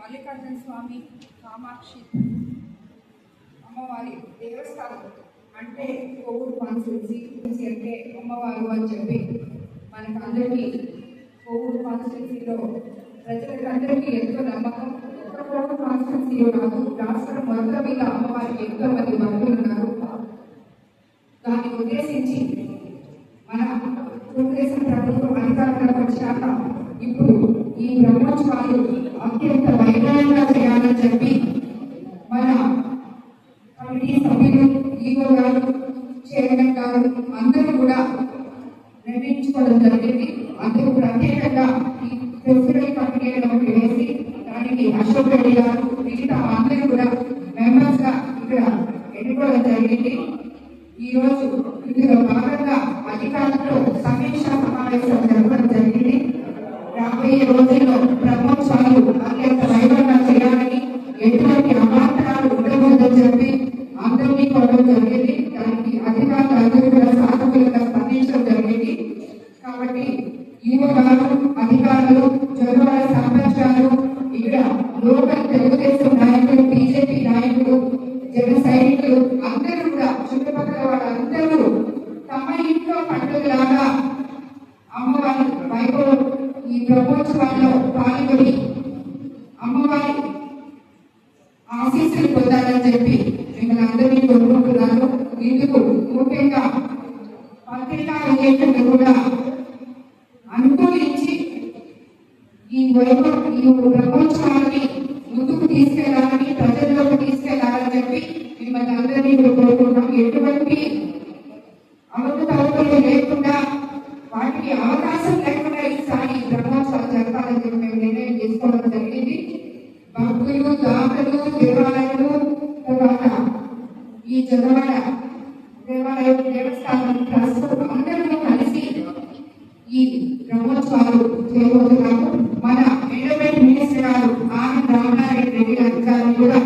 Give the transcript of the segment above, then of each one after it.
మల్లికార్జున స్వామి కామాక్షి అమ్మవారి దేవస్థానం. అంటే Covid constituency అంటే అమ్మవారు అని చెప్పి మనకు అందరికీ కోవిడ్ కాన్స్టిట్యూన్సీలో ప్రజలకు అందరికీ ఎంతో నమ్మకం. ఒక్క కోవిడ్ కాన్స్టిట్యూన్సీలో నాకు రాష్ట్రం మొత్తం మీద అమ్మవారికి ఎంతో మంది భక్తులు ఉన్నారు. దాన్ని ఉద్దేశించి మన తెలుగుదేశం ప్రభుత్వం అధికారంలోకి వచ్చాక ఇప్పుడు ఈ బ్రహ్మోత్సవాలు అత్యంత వైభవంగా చేయాలని చెప్పి మన కమిటీ సభ్యులు ఈవో గారు చైర్మన్ గారు అందరూ కూడా నిర్ణయించుకోవడం జరిగింది. అందుకు ప్రత్యేకంగా ఈ ఫెస్టివల్ కమిటీలో వేసి దానికి అశోక్ రెడ్డి గారు మిగతా అందరూ కూడా మెంబర్స్గా ఇక్కడ ఎన్నుకోవడం జరిగింది. ఈ రోజు ఇందులో భాగంగా అధికారులతో సమీక్ష సమావేశం జరగడం జరిగింది. రాబోయే రోజుల్లో బ్రహ్మోత్సవాలు అత్యంత వైభవంగా చేయాలని ఎటువంటి అవాంతరాలు ఉండకూడదని చెప్పి అందరినీ కోరడం జరిగింది దానికి అధికారులు అందరూ కూడా సానుకూలంగా స్పందించడం జరిగింది కాబట్టి యువ గారు అధికారులు చొరవ సర్పంచ్ గారు ఇక్కడ లోకల్ తెలుగుదేశం నాయకులు బీజేపీ నాయకులు జన సైనికులు అందరూ కూడా చుట్టుపక్కల వాళ్ళందరూ తమ ఇంట్లో పండుగలాగా అమ్మవారి వైభవం ఈ బ్రహ్మోత్సవాల్లో పాల్గొని అమ్మవారి ఆశీస్సులు పొందాలని చెప్పి మిమ్మల్ని అందరినీ కోరుకుంటున్నాను. ఇందుకు ముఖ్యంగా పత్రికా విలేకరులు కూడా అనుకూలించి ఈ వైభవం ఈ బ్రహ్మోత్సవాన్ని ఈ జగవాడ దేవాలయం దేవస్థానం ట్రస్ట్ అందరూ కలిసి ఈ బ్రహ్మోత్సవాలు చేయబోతున్నాము మన ఎండోమెంట్ మినిస్టర్ గారు ఆనంద్ రామారెడ్డి రెడ్డి గారి కూడా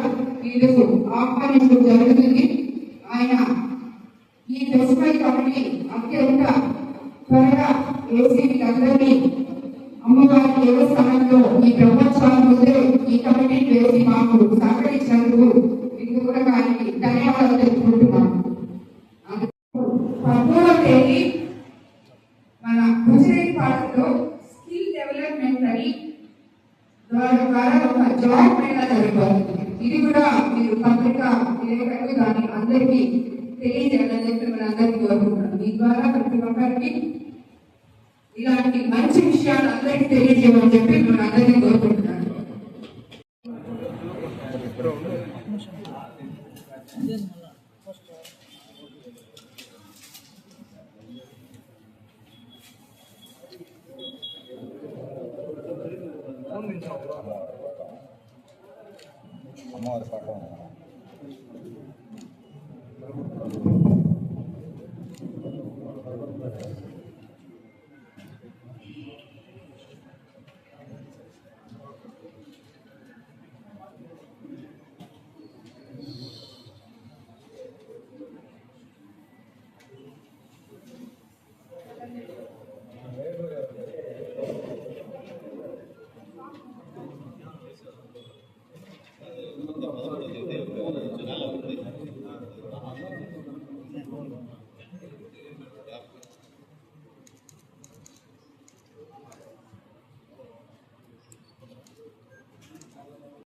ఇందుకు ఆహ్వానించడం జరుగుతుంది. ఆయన ఈ ఫెస్టివల్ కాబట్టి అత్యంత త్వరగా వేసి వీళ్ళందరినీ అమ్మవారి దేవస్థానంలో ఈ బ్రహ్మోత్సవాలు ముందే ఈ కమిటీ వేసి మాకు స్కిల్ డెవలప్మెంట్ ద్వారా ఒక జాబ్ అయినా జరిగిపోతుంది ఇది కూడా మీరు పత్రిక విలేకరులు దాన్ని అందరికీ తెలియజేయాలని చెప్పి మన అందరికీ కోరుకుంటున్నాం మీ ద్వారా ప్రతి ఒక్కరికి ఇలాంటి మంచి విషయాలు అందరికీ తెలియజేయమని చెప్పి మన అందరికీ కోరుకుంటున్నాను అమ్మవారి పట్టం